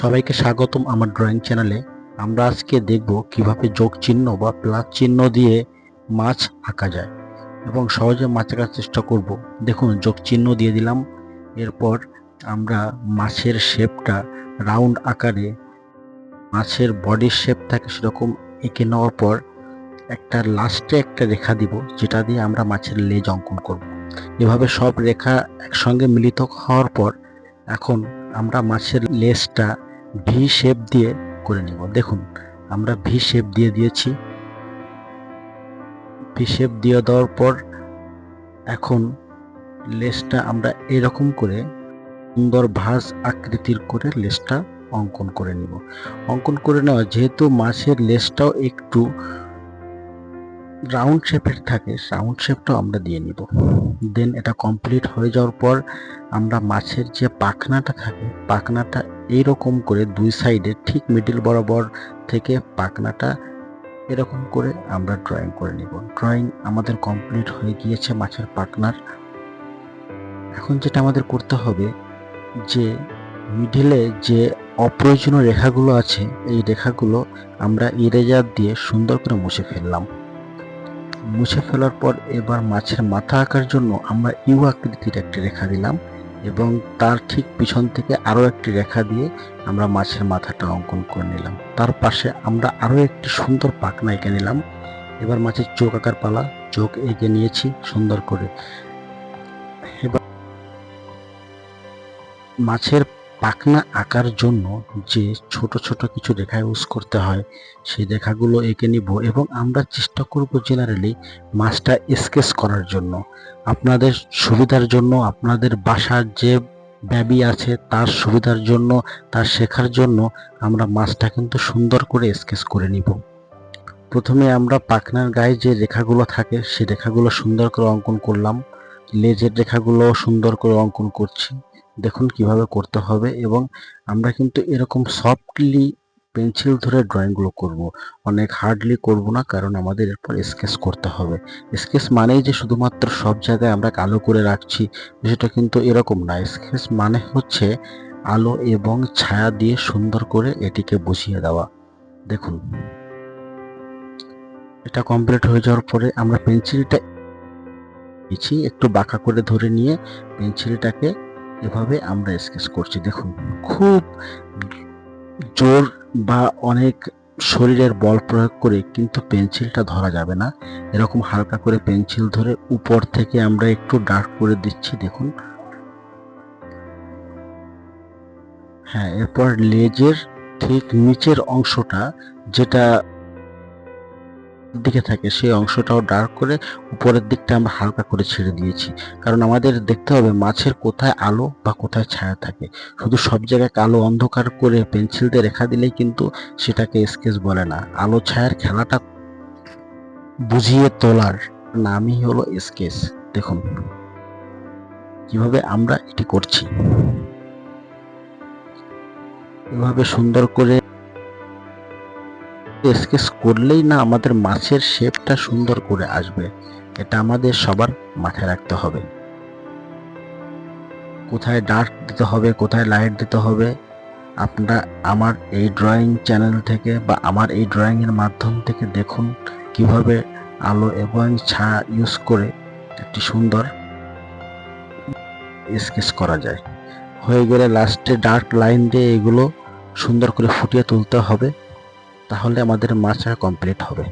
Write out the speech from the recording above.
সবাইকে স্বাগতম আমার ড্রয়িং চ্যানেলে আমরা আজকে দেখব কীভাবে যোগ চিহ্ন বা প্লাস চিহ্ন দিয়ে মাছ আঁকা যায় এবং সহজে মাছ আঁকার চেষ্টা করব। দেখুন, যোগ চিহ্ন দিয়ে দিলাম। এরপর আমরা মাছের শেপটা রাউন্ড আকারে মাছের বডির শেপ থাকে সেরকম এঁকে নেওয়ার পর একটা লাস্টে একটা রেখা দিব, যেটা দিয়ে আমরা মাছের লেজ অঙ্কন করব। এভাবে সব রেখা একসঙ্গে মিলিত হওয়ার পর এখন আমরা মাছের লেজটা ভি শেপ দিয়ে করে নিব। দেখুন, আমরা ভি শেপ দিয়ে দিয়েছি। ভি শেপ দিয়ে দেওয়ার পর এখন লেসটা আমরা এরকম করে সুন্দর ভাঁজ আকৃতির করে লেসটা অঙ্কন করে নিব। অঙ্কন করে নেওয়া, যেহেতু মাছের লেসটাও একটু রাউন্ড শেপের থাকে রাউন্ড শেপটাও আমরা দিয়ে নিব। দেন এটা কমপ্লিট হয়ে যাওয়ার পর আমরা মাছের যে পাখনাটা থাকে, পাখনাটা এইরকম করে দুই সাইডে ঠিক মিডিল বরাবর থেকে পাখনাটা এরকম করে আমরা ড্রয়িং করে নিব। ড্রয়িং আমাদের কমপ্লিট হয়ে গিয়েছে মাছের পাখনার। এখন যেটা আমাদের করতে হবে যে মিডিলে যে অপ্রয়োজনীয় রেখাগুলো আছে, এই রেখাগুলো আমরা ইরেজার দিয়ে সুন্দর করে মুছে ফেললাম। মুছে ফেলার পর এবার মাছের মাথা আঁকার জন্য আমরা ইউ আকৃতির একটি রেখা দিলাম। এবং তার ঠিক পিছন থেকে আরও একটি রেখা দিয়ে আমরা মাছের মাথাটা অঙ্কন করে নিলাম। তার পাশে আমরা আরও একটি সুন্দর পাখনা এঁকে নিলাম। এবার মাছের চোখ আঁকার পালা। চোখ এঁকে নিয়েছি সুন্দর করে। এবার মাছের পাখনা আঁকার জন্য যে ছোট ছোট কিছু রেখা ইউজ করতে হয়, সেই রেখাগুলো এঁকে নিব এবং আমরা চেষ্টা করব জেনারেলি মাছটা স্কেচ করার জন্য। আপনাদের সুবিধার জন্য, আপনাদের বাসার যে ব্যাবি আছে, তার সুবিধার জন্য, তার শেখার জন্য আমরা মাছটা কিন্তু সুন্দর করে স্কেচ করে নিব। প্রথমে আমরা পাখনার গায়ে যে রেখাগুলো থাকে সে রেখাগুলো সুন্দর করে অঙ্কন করলাম। লেজের রেখাগুলো সুন্দর করে অঙ্কন করছি। দেখুন কীভাবে করতে হবে এবং আমরা কিন্তু এরকম সফটলি পেন্সিল ধরে ড্রয়িংগুলো করব। অনেক হার্ডলি করব না, কারণ আমাদের এরপর স্কেচ করতে হবে। স্কেচ মানেই যে শুধুমাত্র সব জায়গায় আমরা কালো করে রাখছি সেটা কিন্তু এরকম না। স্কেচ মানে হচ্ছে আলো এবং ছায়া দিয়ে সুন্দর করে এটিকে বুঝিয়ে দেওয়া। দেখুন। এটা কমপ্লিট হয়ে যাওয়ার পরে আমরা পেন্সিলটা একটু বাঁকা করে ধরে নিয়ে পেন্সিলটাকে এভাবে আমরা স্কেচ করছি। দেখুন, খুব জোর বা অনেক শরীরের বল প্রয়োগ করে কিন্তু পেন্সিলটা ধরা যাবে না। এরকম হালকা করে পেন্সিল ধরে উপর থেকে আমরা একটু ডার্ক করে দিচ্ছি, দেখুন। হ্যাঁ এরপর লেজের ঠিক নিচের অংশটা যেটা দিকে থাকে, সেই অংশটাও ডার্ক করে উপরের দিকটা আমরা হালকা করে ছেড়ে দিয়েছি। কারণ আমাদের দেখতে হবে মাছের কোথায় আলো বা কোথায় ছায়া থাকে। শুধু সব জায়গায় কালো অন্ধকার করে পেন্সিল দিয়ে রেখা দিলেই কিন্তু সেটাকে স্কেচ বলে না। আলো ছায়ার খেলাটা বুঝিয়ে তোলার নামই হলো স্কেচ দেখুন কীভাবে আমরা এটি করছি। এভাবে সুন্দর করে স্কেচ করলেই না আমাদের মাছের শেপটা সুন্দর করে আসবে। এটা আমাদের সবার মাথায় রাখতে হবে। কোথায় ডার্ক দিতে হবে, কোথায় লাইট দিতে হবে, আপনারা আমার এই ড্রয়িং চ্যানেল থেকে বা আমার এই ড্রয়িংয়ের মাধ্যম থেকে দেখুন কীভাবে আলো এবং ছায়া ইউজ করে একটি সুন্দর স্কেচ করা যায়। হয়ে গেলে লাস্টে ডার্ক লাইন দিয়ে এগুলো সুন্দর করে ফুটিয়ে তুলতে হবে। তাহলে আমাদের মাছ কমপ্লিট হবে।